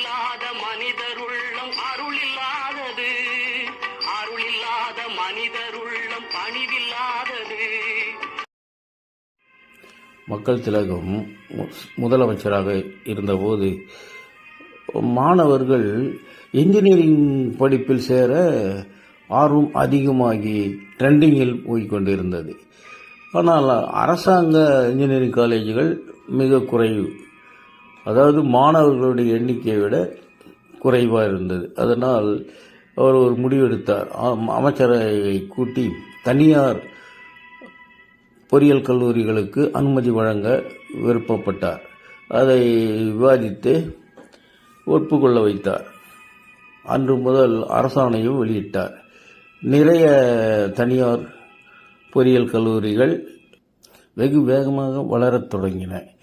அருளில்லாத மனிதருள்ளம் அருளில்லாதது. அருளில்லாத மனிதருள்ளம் பணிவில்லாதது. மக்கள் திலகம் முதலமைச்சராக இருந்தபோது மாணவர்கள் இன்ஜினியரிங் படிப்பில் சேர ஆர்வம் அதிகமாகி ட்ரெண்டிங்கில் போய்கொண்டிருந்தது ஆனால் அரசாங்க இன்ஜினியரிங் காலேஜுகள் மிக குறைவு. அதாவது மாணவர்களுடைய எண்ணிக்கையை விட குறைவாக இருந்தது. அதனால் அவர் ஒரு முடிவெடுத்தார். அமைச்சரை கூட்டி தனியார் பொறியியல் கல்லூரிகளுக்கு அனுமதி வழங்க விருப்பப்பட்டார். அதை விவாதித்து ஒப்புக்கொள்ள வைத்தார். அன்று முதல் அரசாணையும் வெளியிட்டார். நிறைய தனியார் பொறியியல் கல்லூரிகள் வெகு வேகமாக வளரத் தொடங்கின.